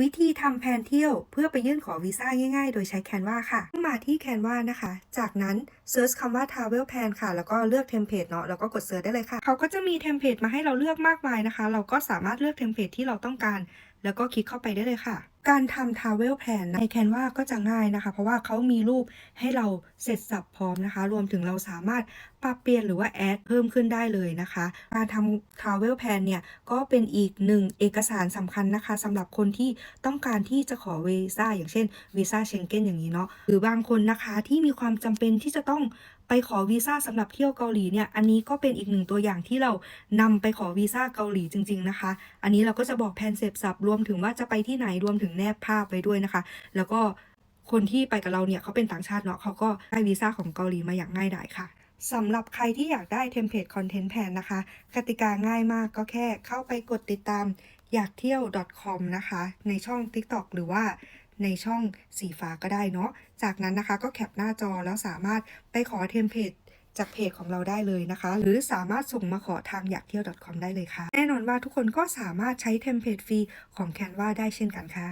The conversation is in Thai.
วิธีทำแผนเที่ยวเพื่อไปยื่นขอวีซ่าง่ายๆ โดยใช้ Canva ค่ะมาที่ Canva นะคะ จากนั้น search คำว่า travel plan ค่ะ แล้วก็เลือกเทมเพลตเนาะ แล้วก็กดเซิร์ชได้เลยค่ะ เขาก็จะมีเทมเพลตมาให้เราเลือกมากมายนะคะ เราก็สามารถเลือกเทมเพลตที่เราต้องการ แล้วก็คลิกเข้าไปได้เลยค่ะ การทำ travel plan ใน Canva ก็จะง่ายนะคะ เพราะว่าเขามีรูปให้เราเสร็จสับพร้อมนะคะ รวมถึงเราสามารถปรับเปลี่ยนหรือว่าแอดเพิ่มขึ้นได้เลยนะคะ การทำ travel plan เนี่ย ก็เป็นอีกหนึ่งเอกสารสำคัญนะคะสำหรับคนที่ต้องการที่จะขอวีซ่าอย่างเช่นวีซ่าเชงเก้นอย่างนี้เนาะหรือบางคนนะคะที่มีความจำเป็นที่จะต้องไปขอวีซ่าสำหรับเที่ยวเกาหลีเนี่ย อันนี้ก็เป็นอีกหนึ่งตัวอย่างที่เรานำไปขอวีซ่าเกาหลีจริง ๆนะคะ อันนี้เราก็จะบอกแผนเสพสับรวมถึงว่าจะไปที่ไหนรวมถึงแนบภาพไว้ด้วยนะคะ แล้วก็คนที่ไปกับเราเนี่ยเขาเป็นต่างชาติเนาะเขาก็ได้วีซ่าของเกาหลีมาอย่างง่ายดายค่ะสำหรับใครที่อยากได้เทมเพลตคอนเทนต์แผนนะคะ กติกาง่ายมากก็แค่เข้าไปกดติดตามอยากเที่ยว .com นะคะ ในช่อง TikTok หรือว่าในช่องสีฟ้าก็ได้เนาะ จากนั้นนะคะก็แคปหน้าจอแล้วสามารถไปขอเทมเพลต จากเพจของเราได้เลยนะคะ หรือสามารถส่งมาขอทางอยากเที่ยว .com ได้เลยค่ะ แน่นอนว่าทุกคนก็สามารถใช้เทมเพลตฟรีของ Canva ได้เช่นกันค่ะ